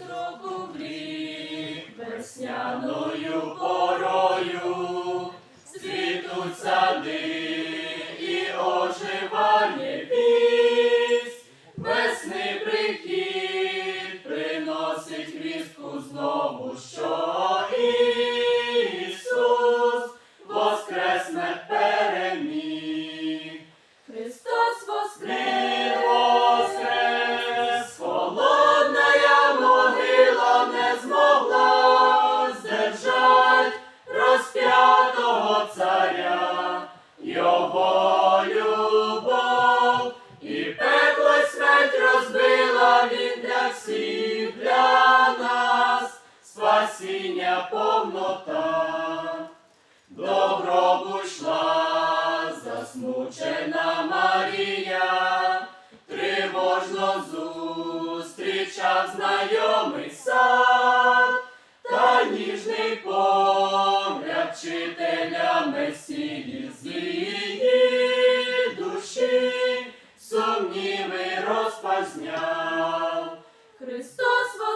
Nuestro всіх нас спасіння повнота, добробуч засмучена Марія, тривожно зустрічав знайомий та ніжний погляд вчителя з її душі, сумніви розпазняв.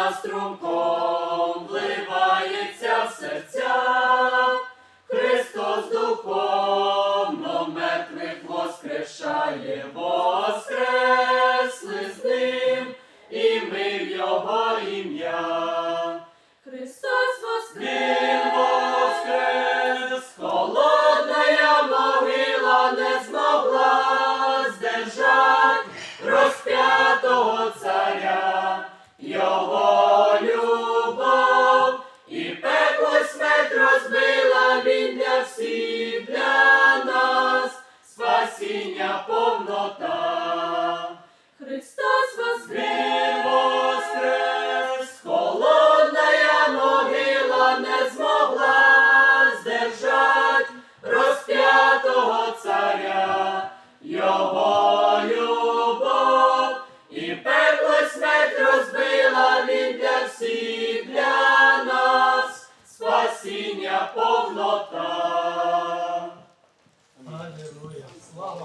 вода струмком вливається в серця, Христос духовно мертвих воскрешає, воскресли з ним і ми в Його ім'я. спасіння повнота. Аллилуйя. Слава